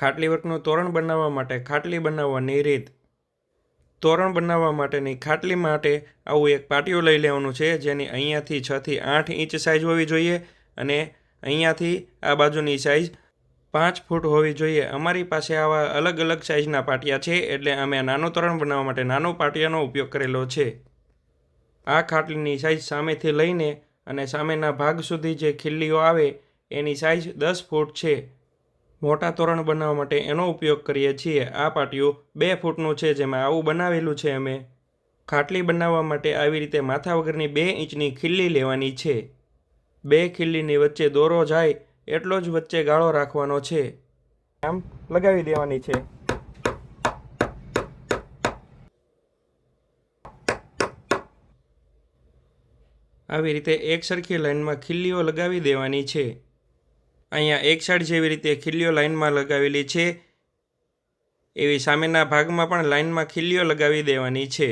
ખાટલી વર્કનું તોરણ બનાવવા માટે ખાટલી બનાવવાની રીત તોરણ બનાવવા માટેની ખાટલી માટે આવું એક પાટિયું લઈ લેવાનું છે, જેની અહીંયાથી છથી આઠ ઇંચ સાઇઝ હોવી જોઈએ અને અહીંયાથી આ બાજુની સાઇઝ પાંચ ફૂટ હોવી જોઈએ. અમારી પાસે આવા અલગ અલગ સાઇઝના પાટિયા છે, એટલે અમે નાનું તોરણ બનાવવા માટે નાનો પાટિયાનો ઉપયોગ કરેલો છે. આ ખાટલીની સાઇઝ સામેથી લઈને અને સામેના ભાગ સુધી જે ખીલ્લીઓ આવે, એની સાઇઝ દસ ફૂટ છે. મોટા તોરણ બનાવવા માટે એનો ઉપયોગ કરીએ છીએ. આ પાટિયું બે ફૂટનું છે, જેમાં આવું બનાવેલું છે. અમે ખાટલી બનાવવા માટે આવી રીતે માથા વગરની બે ઇંચની ખીલ્લી લેવાની છે. બે ખીલ્લીની વચ્ચે દોરો જાય, એટલો જ વચ્ચે ગાળો રાખવાનો છે. આમ લગાવી દેવાની છે. આવી રીતે એક સરખી લાઈનમાં ખીલ્લીઓ લગાવી દેવાની છે. અહીંયા એક સાઈડ જેવી રીતે ખીલીઓ લાઇનમાં લગાવેલી છે. એવી સામેના ભાગમાં પણ લાઇનમાં ખીલ્લીઓ લગાવી દેવાની છે.